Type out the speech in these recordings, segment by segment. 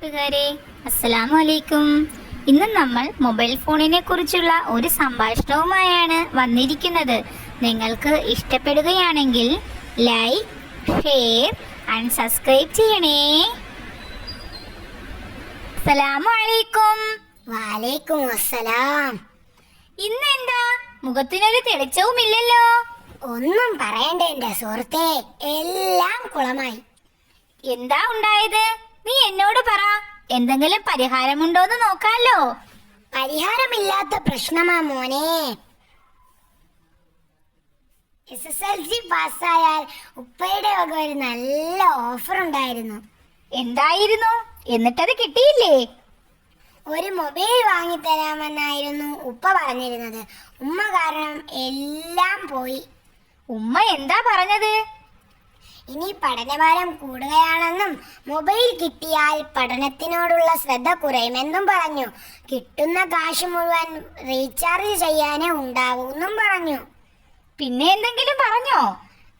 കൂട്ടുകാരെ അസ്സലാമു അലൈക്കും ഇന്ന് നമ്മൾ മൊബൈൽ ഫോണിനെ കുറിച്ചുള്ള ഒരു സംഭാഷണവുമായാണ് വന്നിരിക്കുന്നത്. നിങ്ങൾക്ക് ഇഷ്ടപ്പെടുകയാണെങ്കിൽ ലൈക്ക് ഷെയർ ആൻഡ് സബ്സ്ക്രൈബ് ചെയ്യണേ. അസ്സലാമു അലൈക്കും വാലൈക്കും അസ്സലാം ഇന്നെന്താ? മുഖത്തിനൊരു തെളിച്ചവുമില്ലല്ലോ. ഒന്നും പറയണ്ട എന്റെ സുഹൃത്തെ. എല്ലാം കുളമായി. എന്താ ഉണ്ടായത്? നീ എന്നോട് പറ എന്തെങ്കിലും പരിഹാരമുണ്ടോന്ന് നോക്കാലോ. പരിഹാരമില്ലാത്ത പ്രശ്നമാ മോനെ. എസ് എസ് എൽ സി പാസ്സായാൽ ഉപ്പയുടെ വക ഒരു നല്ല ഓഫർ ഉണ്ടായിരുന്നു എന്തായിരുന്നു? എന്നിട്ടത് കിട്ടിയില്ലേ? ഒരു മൊബൈൽ വാങ്ങിത്തരാമെന്നായിരുന്നു ഉപ്പ പറഞ്ഞിരുന്നത്. ഉമ്മ കാരണം എല്ലാം പോയി. ഉമ്മ എന്താ പറഞ്ഞത്? ഇനി പഠനഭാരം കൂടുകയാണെന്നും മൊബൈൽ കിട്ടിയാൽ പഠനത്തിനോടുള്ള ശ്രദ്ധ കുറയുമെന്നും പറഞ്ഞു. കിട്ടുന്ന കാശ് മുഴുവൻ റീചാർജ് ചെയ്യാനേ ഉണ്ടാവൂന്നും പറഞ്ഞു. പിന്നെ എന്തെങ്കിലും പറഞ്ഞോ?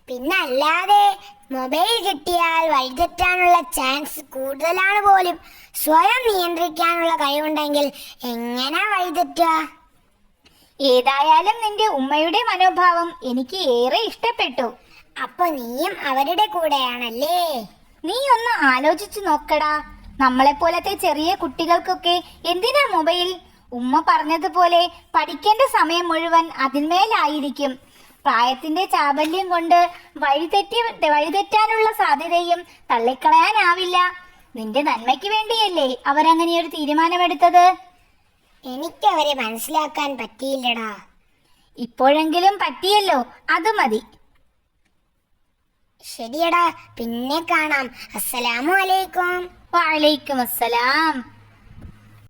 പിന്നല്ലാതെ മൊബൈൽ കിട്ടിയാൽ വഴിതെറ്റാനുള്ള ചാൻസ് കൂടുതലാണ് പോലും. സ്വയം നിയന്ത്രിക്കാനുള്ള കഴിവുണ്ടെങ്കിൽ എങ്ങനെ വഴിതെറ്റുക? ഏതായാലും നിന്റെ ഉമ്മയുടെ മനോഭാവം എനിക്ക് ഏറെ ഇഷ്ടപ്പെട്ടു. അപ്പൊ നീയും അവരുടെ കൂടെയാണല്ലേ? നീ ഒന്ന് ആലോചിച്ചു നോക്കടാ. നമ്മളെ പോലത്തെ ചെറിയ കുട്ടികൾക്കൊക്കെ എന്തിനാ മൊബൈൽ? ഉമ്മ പറഞ്ഞതുപോലെ പഠിക്കേണ്ട സമയം മുഴുവൻ അതിന്മേലായിരിക്കും. പ്രായത്തിന്റെ ചാബല്യം കൊണ്ട് വഴിതെറ്റി വഴിതെറ്റാനുള്ള സാധ്യതയും തള്ളിക്കളയാനാവില്ല. നിന്റെ നന്മയ്ക്ക് വേണ്ടിയല്ലേ അവരങ്ങനെ ഒരു തീരുമാനമെടുത്തത്? എനിക്കവരെ മനസ്സിലാക്കാൻ പറ്റിയില്ലടാ. ഇപ്പോഴെങ്കിലും പറ്റിയല്ലോ. അത് മതി. ശരിയടാ. പിന്നെ കാണാം. അസ്സലാമു അലൈക്കും. വാലൈക്കും അസ്സലാം.